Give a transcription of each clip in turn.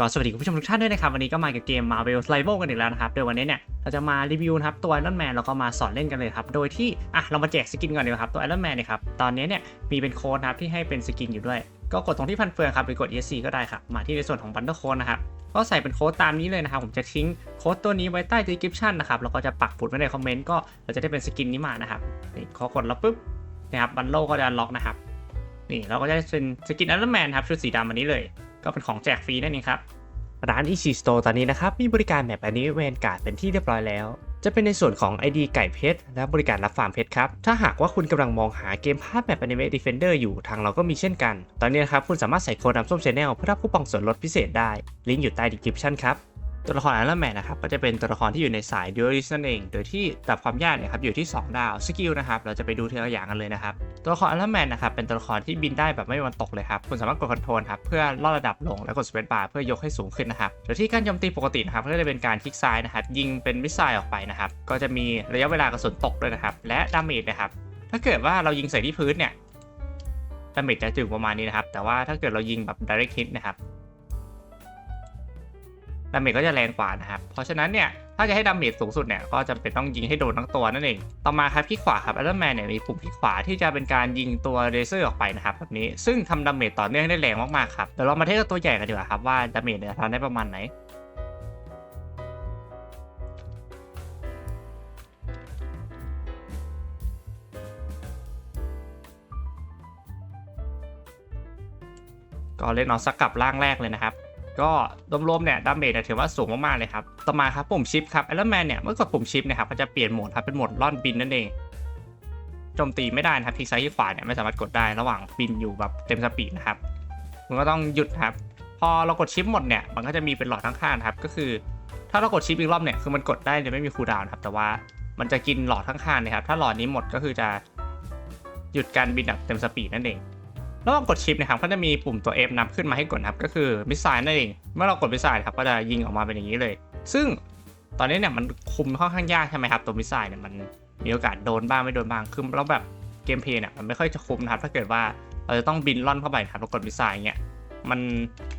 ก็สวัสดีคุณผู้ชมทุกท่านด้วยนะครับ วันนี้ก็มากับเกม Marvel Rival กันอีกแล้วนะครับ โดยวันนี้เนี่ย เราจะมารีวิวนะครับ ตัว Iron Man แล้วก็มาสอนเล่นกันเลยครับ โดยที่ อะ เรามาแจกสกินก่อนดีกว่าครับ ตัว Iron Man เนี่ยครับ ตอนนี้เนี่ย มีเป็นโค้ดนะครับที่ให้เป็นสกินอยู่ด้วย ก็กดตรงที่พันเฟืองครับหรือกด ESC ก็ได้ครับ มาที่ในส่วนของ Bundle Code นะครับก็ใส่เป็นโค้ดตามนี้เลยนะครับ ผมจะทิ้งโค้ดตัวนี้ไว้ใต้ description นะครับแล้วก็จะปักปุดไว้ในคอมเมนต์ก็เราจะได้เป็นสกินนี้มานะครับนี่พอกดแล้วปุ๊บนะครับบันโลก็จะล็อกนะครับนี่เราก็จะเป็นสกิน Iron Man ครับชุดสีดำอันนี้เลย ก็เป็นของแจกฟรีนั่นเองครับร้าน Ichi Store ตอนนี้นะครับ มีบริการแบบอันนี้เวนการ์ดเป็นที่เรียบร้อยแล้ว จะเป็นในส่วนของ ID ไก่เพชรและบริการรับฟาร์มเพชรครับ ถ้าหากว่าคุณกำลังมองหาเกมภาพแบบ Anime Defender อยู่ทางเราก็มีเช่นกัน ตอนนี้นะครับ คุณสามารถใส่โค้ดน้ำส้มเชนเนลเพื่อรับคูปองส่วนลดพิเศษได้ ลิงก์อยู่ใต้ดีคริปชั่นครับ ตัวละครไอรอนแมนนะครับก็จะเป็นตัวละครที่อยู่ในสายดิวอลิสนั่นเอง โดยที่ระดับความยากเนี่ยครับอยู่ที่ 2 ดาวสกิลนะครับเราจะไปดูทีละอย่างกันเลยนะครับตัวละครไอรอนแมนนะครับเป็นตัวละครที่บินได้แบบไม่มีวันตกเลยครับคุณสามารถกดคอนโทรลครับเพื่อล่อระดับลงแล้วกดสเปซบาร์เพื่อยกให้สูงขึ้นนะครับโดยที่การโจมตีปกตินะครับก็จะเป็นการคลิกซ้ายนะครับยิงเป็นมิสไซล์ออกไปนะครับก็จะมีระยะเวลากระสุนตกด้วยนะครับและดาเมจนะครับถ้าเกิดว่าเรายิงใส่ที่พื้นเนี่ยดาเมจจะถึงประมาณนี้นะครับแต่ว่าถ้าเกิดเรายิงแบบ direct hit นะครับ ดาเมจก็จะแรงกว่านะครับ เพราะฉะนั้นเนี่ยถ้าจะให้ดาเมจสูงสุดเนี่ยก็จำเป็นต้องยิงให้โดนทั้งตัวนั่นเอง ต่อมาครับคลิกขวาครับ i อ o n Man เนี่ยมีปุ่มคลิกขวาที่จะเป็นการยิงตัวเลเซอร์ออกไปนะครับแบบนี้ซึ่งทำดาเมจต่อเนื่องได้แรงมากๆครับเดี๋ยวเรามาเทสกับตัวใหญ่กันดีกว่าครับว่าดาเมจเนี่ยทำได้ประมาณไหนก็เล่นเอาสักกับร่างแรกเลยนะครับ ก็รวมๆเนี่ยดาเมจเนี่ยถือว่าสูงมากๆเลยครับ ต่อมาครับปุ่มชิปครับไอรอนแมนเนี่ยเมื่อกดปุ่มชิปนะครับก็จะเปลี่ยนโหมดครับเป็นโหมดล่อนบินนั่นเองโจมตีไม่ได้นะครับที่ซ้ายที่ขวาเนี่ยไม่สามารถกดได้ระหว่างบินอยู่แบบเต็มสปีดนะครับมันก็ต้องหยุดครับ พอเรากดชิปหมดเนี่ยมันก็จะมีเป็นหลอดข้างๆครับก็คือ ถ้าเรากดชิปอีกรอบเนี่ยคือมันกดได้โดยไม่มีคูลดาวน์ครับแต่ว่ามันจะกินหลอดข้างๆนะครับถ้าหลอดนี้หมดก็คือจะหยุดการบินแบบเต็มสปีดนั่นเอง ระหว่างกดชิปนะครับก็จะมีปุ่มตัว F นับขึ้นมาให้กดนะครับ ก็คือมิสไซล์นั่นเอง เมื่อเรากดมิสไซล์ครับก็จะยิงออกมาเป็นอย่างนี้เลย ซึ่งตอนนี้เนี่ยมันคุมค่อนข้างยากใช่ไหมครับตัวมิสไซล์เนี่ยมันมีโอกาสโดนบ้างไม่โดนบ้างคือแล้วแบบเกมเพลย์เนี่ยมันไม่ค่อยจะคุมนะครับถ้าเกิดว่าเราจะต้องบินล่อนเข้าไปครับแล้วกดมิสไซล์เงี้ยมัน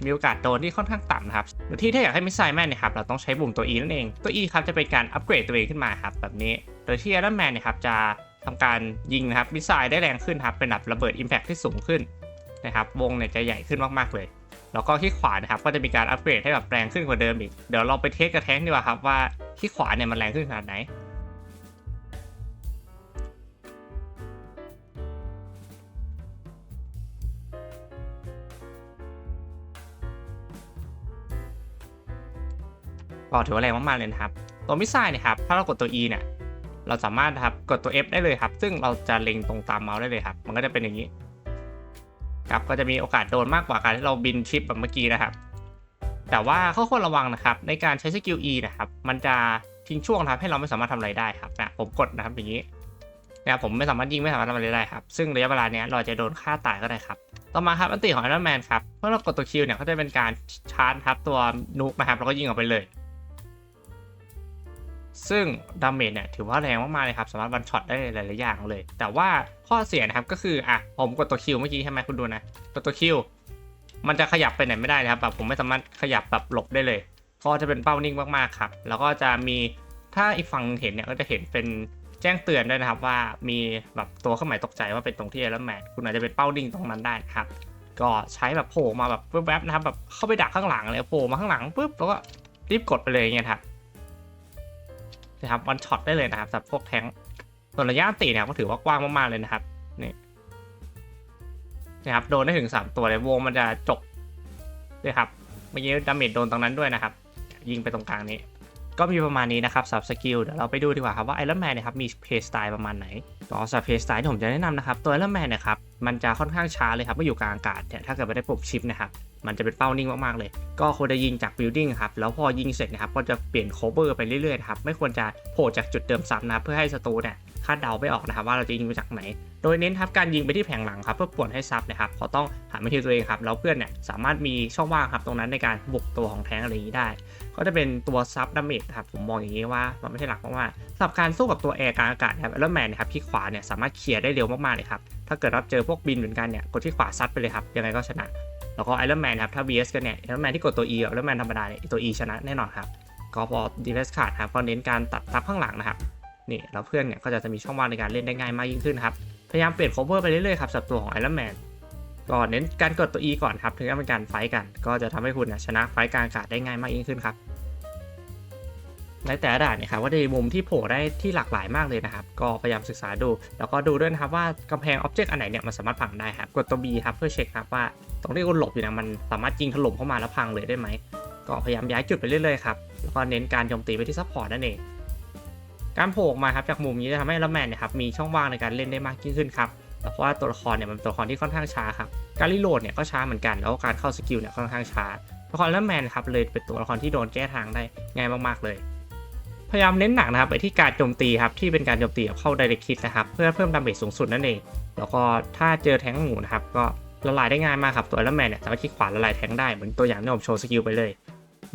มีโอกาสโดนที่ค่อนข้างต่ำนะครับโดยที่ถ้าอยากให้มิสไซล์แม่นเนี่ยครับเราต้องใช้ปุ่มตัว E นั่นเองตัว E ครับจะเป็นการอัปเกรดตัวเองขึ้นมาครับแบบนี้ โดยที่ Iron Man เนี่ยครับจะ ทำการยิงนะครับมิสไซล์ได้แรงขึ้นครับ เป็นแบบระเบิด Impact ที่สูงขึ้นนะครับ วงเนี่ยจะใหญ่ขึ้นมากๆเลย แล้วก็ที่ขวานะครับ ก็จะมีการอัปเกรดให้แบบแรงขึ้นกว่าเดิมอีก เดี๋ยวเราไปเทสกับแท้งดีกว่าครับว่าที่ขวาเนี่ยมันแรงขึ้นขนาดไหนก็ถือว่าแรงมากๆเลยนะครับ ตัวมิสไซล์เนี่ยครับ ถ้าเรากดตัว E เนี่ย เราสามารถครับกดตัว F ได้เลยครับ ซึ่งเราจะเล็งตรงตามเมาส์ได้เลยครับ มันก็จะเป็นอย่างนี้ครับก็จะมีโอกาสโดนมากกว่าการที่เราบินชิปแบบเมื่อกี้นะครับ แต่ว่าข้อควรระวังนะครับ ในการใช้สกิล E นะครับ มันจะทิ้งช่วงครับให้เราไม่สามารถทำอะไรได้ครับนะผมกดนะครับอย่างนี้นะครับผมไม่สามารถยิงไม่สามารถทำอะไรได้ครับ ซึ่งระยะเวลาเนี้ยเราจะโดนฆ่าตายก็ได้ครับ ต่อมาครับอันติของ Iron Man ครับ เมื่อเรากดตัวคิวเนี่ยก็จะเป็นการชาร์จครับตัวนุกนะครับแล้วก็ยิงออกไปเลย ซึ่งดาเมจเนี่ยถือว่าแรงมากๆเลยครับ สามารถวันช็อตได้หลายๆอย่างเลย แต่ว่าข้อเสียนะครับก็คืออะผมกดตัวคิวเมื่อกี้ใช่ไหมคุณดูนะกดตัวคิวมันจะขยับไปไหนไม่ได้นะครับแบบผมไม่สามารถขยับแบบหลบได้เลยก็จะเป็นเป้านิ่งมากๆครับ แล้วก็จะมีถ้าอีกฝั่งเห็นเนี่ยก็จะเห็นเป็นแจ้งเตือนด้วยนะครับว่ามีแบบตัวเครื่องหมายตกใจว่าเป็นตรงที่ไอรอนแมนคุณอาจจะเป็นเป้านิ่งตรงนั้นได้นะครับ ก็ใช้แบบโผล่มาแบบแวบๆนะครับแบบเข้าไปดักข้างหลังเลยโผล่มาข้างหลังปุ๊บแล้วก็รีบกดไปเลยอย่างเงี้ยครับ นะครับวันช็อตได้เลยนะครับสำหรับพวกแทงส่วนระยะตีเนี่ยก็ถือว่ากว้างมากๆเลยนะครับนี่นะครับโดนได้ถึง 3 ตัวเลยวงมันจะจบเลยครับเมื่อกี้ดาเมจโดนตรงนั้นด้วยนะครับ ยิงไปตรงกลางนี้ ก็มีประมาณนี้นะครับสำหรับสกิลเดี๋ยวเราไปดูดีกว่าครับว่าไอรอนแมนเนี่ยครับมีเพย์สไตล์ประมาณไหนก็สำหรับเพย์สไตล์ที่ผมจะแนะนำนะครับตัวไอรอนแมนเนี่ยครับมันจะค่อนข้างช้าเลยครับเมื่ออยู่กลางอากาศแต่ถ้าเกิดไม่ได้ปุ่มชิปนะครับ มันจะเป็นเป้านิ่งมากๆเลย ก็ควรจะยิงจาก building ครับ แล้วพอยิงเสร็จนะครับ ก็จะเปลี่ยน cover ไปเรื่อยๆนะครับ ไม่ควรจะโผล่จากจุดเดิมซ้ำนะเพื่อให้ศัตรูเนี่ยคาดเดาไม่ออกนะครับว่าเราจะยิงมาจากไหน โดยเน้นครับการยิงไปที่แผงหลังครับเพื่อป่วนให้ซับนะครับเขาต้องหาไม่ทีตัวเองครับแล้วเพื่อนเนี่ยสามารถมีช่องว่างครับตรงนั้นในการบุกตัวของแทงอะไรอย่างนี้ได้ ก็จะเป็นตัวซับดาเมจครับผมมองอย่างนี้ว่ามันไม่ใช่หลักมากๆสำหรับการสู้กับตัวแอร์กลางอากาศครับแล้วแมนนะครับที่ขวาเนี่ยสามารถเคลียร์ได้เร็วมากๆเลยครับถ้าเกิดเราเจอพวกบินเหมือนกันเนี่ยกดที่ขวาซัดไปเลยครับยังไงก็ชนะ แล้วก็ไอรอนแมนครับถ้า vs กันเนี่ยไอรอนแมนที่กดตัว E กับไอรอนแมนธรรมดาเนี่ยตัว E ชนะแน่นอนครับก็พอดีเลสขาดครับก็เน้นการตัดทับข้างหลังนะครับนี่แล้วเพื่อนเนี่ยก็จะมีช่องว่างในการเล่นได้ง่ายมากยิ่งขึ้นครับพยายามเปลี่ยนโคเวอร์ไปเรื่อยๆครับสับตัวของไอรอนแมนก็เน้นการกดตัว E ก่อนครับถึงจะเป็นการไฟกัน ก็จะทำให้คุณชนะไฟกลางอากาศได้ง่ายมากยิ่งขึ้นครับ ในแต่ละด่านเนี่ยครับว่าจะมีมุมที่โผล่ได้ที่หลากหลายมากเลยนะครับ ก็พยายามศึกษาดู แล้วก็ดูด้วยนะครับว่ากำแพงอ็อบเจกต์อันไหนเนี่ยมันสามารถพังได้ครับ กดตัว B ครับเพื่อเช็คครับว่าตรงที่คุณหลบอยู่เนี่ยมันสามารถยิงถล่มเข้ามาแล้วพังเลยได้ไหมก็พยายามย้ายจุดไปเรื่อยๆครับแล้วก็เน้นการโจมตีไปที่ซัพพอร์ตนั่นเองการโผล่ออกมาครับจากมุมนี้จะทำให้ลัมแมนเนี่ยครับมีช่องว่างในการเล่นได้มากยิ่งขึ้นครับแต่เพราะว่าตัวละครเนี่ยมันเป็นตัวละครที่ค่อนข้างช้าครับการรีโหลดเนี่ยก็ช้าเหมือนกันแล้วก็การเข้าสกิลเนี่ยค่อนข้างช้าตัวละครลัมแมนครับเลยเป็นตัวละครที่โดนแก้ทางได้ง่ายมากๆเลย พยายามเน้นหนักนะครับไปที่การโจมตีครับที่เป็นการโจมตีแบบเข้า direct hit นะครับเพื่อเพิ่มดาเมจสูงสุดนั่นเอง แล้วก็ถ้าเจอแทงหมูนะครับก็ละลายได้ง่ายมากครับตัวไอรอนแมนเนี่ยสามารถคลิกขวาละลายแทงได้เหมือนตัวอย่างที่ผมโชว์สกิลไปเลย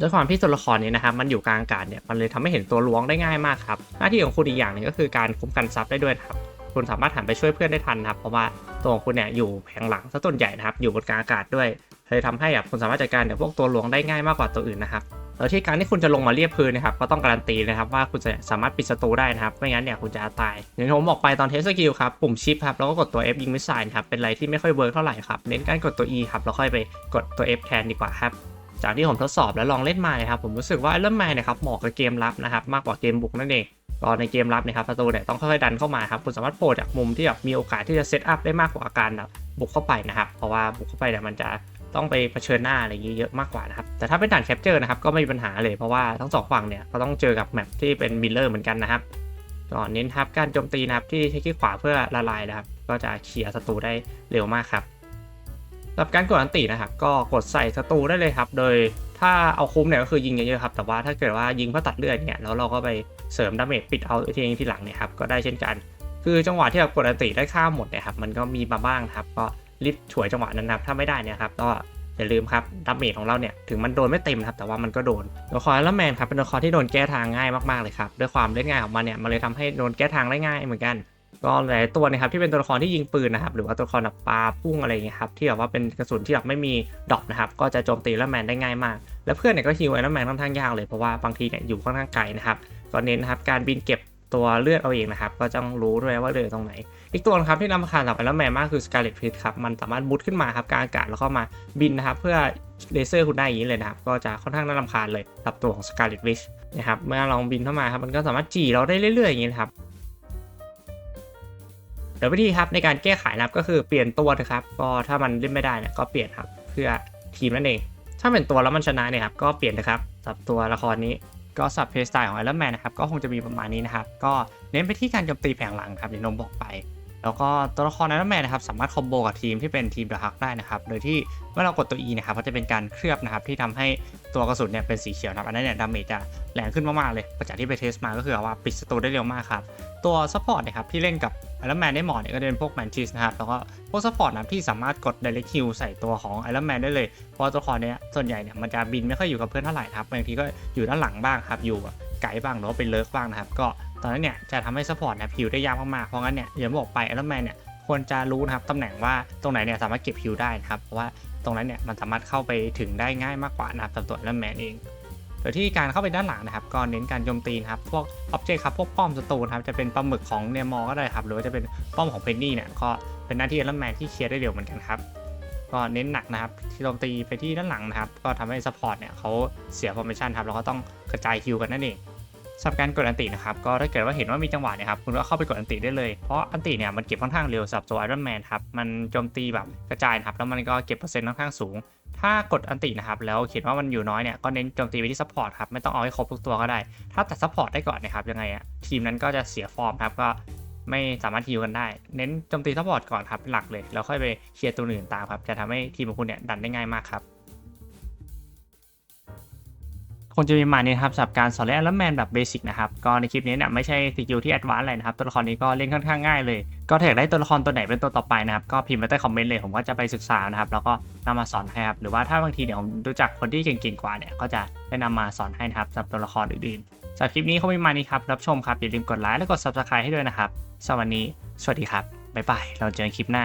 ด้วยความที่ตัวละครนี้นะครับมันอยู่กลางอากาศเนี่ยมันเลยทำให้เห็นตัวล้วงได้ง่ายมากครับหน้าที่ของคุณอีกอย่างหนึงก็คือการคุ้มกันซับได้ด้วยครับคุณสามารถหันไปช่วยเพื่อนได้ทันครับเพราะว่าตัวของคุณเนี่ยอยู่แผงหลังซะส่วนใหญ่นะครับอยู่บนกลางอากาศด้วยเลยทำให้แบบคุณสามารถจัดการเนี่ยพวกตัวล้วงได้ง่ายมากกว่าตัวอื่นนะครับ แล้วที่การที่คุณจะลงมาเรียบพื้นนะครับก็ต้องการันตีนะครับว่าคุณจะสามารถปิดศัตรูได้นะครับไม่งั้นเนี่ยคุณจะตายอย่างที่ผมบอกไปตอนเทสสกิลครับปุ่มชิปครับแล้วก็กดตัว F ยิงมิสไซล์ครับเป็นอะไรที่ไม่ค่อยเวิร์กเท่าไหร่ครับเน้นการกดตัว E ครับแล้วค่อยไปกดตัว F แทนดีกว่าครับจากที่ผมทดสอบและลองเล่นมานี่ครับผมรู้สึกว่าไอรอนแมนเนี่ยครับเหมาะกับเกมรับนะครับมากกว่าเกมบุกนั่นเองก็ในเกมรับนะครับศัตรูเนี่ยต้องค่อยๆดันเข้ามาครับคุณสามารถโผล่จากมุมที่แบบมีโอกาสที่จะเซตอัพได้มากกว่าการแบบบุกเข้าไปนะครับเพราะว่าบุกเข้าไปเนี่ยมันจะ ต้องไปเผชิญหน้าอะไรอย่างนี้เยอะมากกว่านะครับ แต่ถ้าเป็นด่านแคปเจอร์นะครับก็ไม่มีปัญหาเลยเพราะว่าทั้งสองฝั่งเนี่ยก็ต้องเจอกับแมปที่เป็นมิลเลอร์เหมือนกันนะครับก็เน้นทับการโจมตีนะครับที่ใช้คลิกขวาเพื่อละลายนะครับ ก็จะเคลียร์ศัตรูได้เร็วมากครับสำหรับการกดอันตินะครับ ก็กดใส่ศัตรูได้เลยครับ โดยถ้าเอาคุ้มเนี่ยก็คือยิงเยอะๆครับ แต่ว่าถ้าเกิดว่ายิงเพื่อตัดเลือดเนี่ยแล้วเราก็ไปเสริมดาเมจปิดเอาทีเองทีหลังเนี่ยครับก็ได้เช่นกัน คือจังหวะที่เรากดอันติได้ค่าหมดเนี่ยครับมันก็มีมาบ้างครับก็ รีบฉวยจังหวะนั้นนะครับ ถ้าไม่ได้เนี่ยครับก็อย่าลืมครับดาเมจของเราเนี่ยถึงมันโดนไม่เต็มครับแต่ว่ามันก็โดนตัวละครแล้วแมนครับเป็นตัวละครที่โดนแก้ทางง่ายมากๆเลยครับด้วยความเล่นง่ายของมันเนี่ยมันเลยทำให้โดนแก้ทางได้ง่ายเหมือนกันก็หลายตัวนะครับที่เป็นตัวละครที่ยิงปืนนะครับหรือว่าตัวละครแบบปลาพุ่งอะไรเงี้ยครับที่แบบว่าเป็นกระสุนที่แบบไม่มีดอปนะครับก็จะโจมตีแล้วแมนได้ง่ายมาก แล้วเพื่อนเนี่ยก็ฮิวไอรอนแมนค่อนข้างยากเลยเพราะว่าบางทีเนี่ยอยู่ค่อนข้างไกลนะครับก็เน้นนะครับการบินเก็บ ตัวเลือดเอาเองนะครับ ก็ต้องรู้ด้วยว่าเลือดตรงไหน อีกตัวนะครับที่นำคาญสำหรับไอรอนแมนมากคือสกาเลตพิทครับ มันสามารถมุดขึ้นมาครับกลางอากาศแล้วก็มาบินนะครับ เพื่อเลเซอร์คุณได้อย่างนี้เลยนะครับ ก็จะค่อนข้างน่ารำคาญเลยกับตัวของสกาเลตวิชนะครับ เมื่อลองบินเข้ามาครับ มันก็สามารถจี่เราได้เรื่อย ๆ อย่างนี้นครับเดี๋ยววิธีครับในการแก้ไขนะครับก็คือเปลี่ยนตัวนะครับ ก็ถ้ามันเล่นไม่ได้เนี่ยก็เปลี่ยนครับ เพื่อทีมนั่นเอง ถ้าเป็นตัวแล้วมันชนะเนี่ยครับก็เปลี่ยนนะครับสำหรับตัวละครนี้ ก็สับเพลย์สไตล์ของไอรอนแมนนะครับก็คงจะมีประมาณนี้นะครับ ก็เน้นไปที่การโจมตีแผงหลังครับอย่างนมบอกไป แล้วก็ตัวละครไอรอนแมนนะครับสามารถคอมโบกับทีมที่เป็นทีมเดอะฮักได้นะครับ โดยที่เมื่อเรากดตัว E นะครับก็จะเป็นการเคลือบนะครับที่ทำให้ตัวกระสุนเนี่ยเป็นสีเขียวนะครับอันนั้นเนี่ยดาเมจจะแรงขึ้นมากๆเลยจากที่ไปเทสมาก็คือว่าปิดศัตรูได้เร็วมากครับตัวซัพพอร์ตนะครับที่เล่นกับ ไอรอนแมนได้หมาะเนี่ยก็จะเป็นพวกแมนชิสนะครับแล้วก็พวกซัพพอร์ตนะที่สามารถกด direct kill ใส่ตัวของไอรอนแมนได้เลยเพราะตัวละครเนี้ยส่วนใหญ่เนี่ยมันจะบินไม่ค่อยอยู่กับเพื่อนเท่าไหร่ครับบางทีก็อยู่ด้านหลังบ้างครับอยู่ไกลบ้างหรือว่าเป็นเลิฟบ้างนะครับก็ตอนนั้นเนี่ยจะทำให้ซัพพอร์ตนี่ยฮิวได้ยากมากๆเพราะงั้นเนี่ยอย่างบอกไปไอรอนแมนเนี่ยควรจะรู้นะครับตำแหน่งว่าตรงไหนเนี่ยสามารถเก็บฮิวได้นะครับเพราะว่าตรงนั้นเนี่ยมันสามารถเข้าไปถึงได้ง่ายมากกว่านะครับสำหรับตัวไอรอนแมนเอง โดยที่การเข้าไปด้านหลังนะครับ ก็เน้นการโจมตีนครับ พวกอ็อบเจกต์ครับ พวกป้อมศัตรูนครับ จะเป็นปลาหมึกของเนมอก็ได้ครับ หรือว่าจะเป็นป้อมของเพนนี่เนี่ย ก็เป็นหน้าที่ไอรอนแมนที่เคลียร์ได้เร็วเหมือนกันครับ ก็เน้นหนักนะครับที่โจมตีไปที่ด้านหลังนะครับ ก็ทำให้ซัพพอร์ตเนี่ยเขาเสียฟอร์เมชันครับ แล้วก็ต้องกระจายคิวกันนั่นเองสำหรับการกดอันตินะครับ ก็ถ้าเกิดว่าเห็นว่ามีจังหวะเนี่ยครับ คุณก็เข้าไปกดอันติได้เลย เพราะอันติเนี่ยมันเก็บค่อนข้างเร็วสำหรับตัวไอรอนแมนครับ มันโจมตีแบบกระจายครับ แล้วมันก็เก็บเปอร์เซ็นต์ค่อนข้างสูง ถ้ากดอันตินะครับแล้วเขียนว่ามันอยู่น้อยเนี่ยก็เน้นโจมตีไปที่ซัพพอร์ตครับไม่ต้องเอาให้ครบทุกตัวก็ได้ ถ้าตัดซัพพอร์ตได้ก่อนนะครับยังไงอะทีมนั้นก็จะเสียฟอร์มครับก็ไม่สามารถฮิวกันได้ เน้นโจมตีซัพพอร์ตก่อนครับเป็นหลักเลย แล้วค่อยไปเคลียร์ตัวอื่นตามครับ จะทำให้ทีมของคุณเนี่ยดันได้ง่ายมากครับ คงจะมีมาณนี้นะครับสำหรับการสอนเล่นไอรอนแมนแบบเบสิกนะครับก็ในคลิปนี้เนี่ยไม่ใช่สกิลที่แอดวานซ์อะไรนะครับตัวละครนี้ก็เล่นค่อนข้างง่ายเลย ก็ถ้าอยากได้ตัวละครตัวไหนเป็นตัวต่อไปนะครับก็พิมพ์ไว้ใต้คอมเมนต์เลยผมก็จะไปศึกษานะครับแล้วก็นำมาสอนให้ครับหรือว่าถ้าบางทีเนี่ยผมรู้จักคนที่เก่งๆกว่าเนี่ยก็จะได้นำมาสอนให้นะครับสำหรับตัวละครอื่นๆสำหรับคลิปนี้เขามีมานี้ครับรับชมครับอย่าลืมกดไลค์และกด subscribe ให้ด้วยนะครับสำหรับวันนี้ สวัสดีครับบ๊ายบายเราเจอกันคลิปหน้า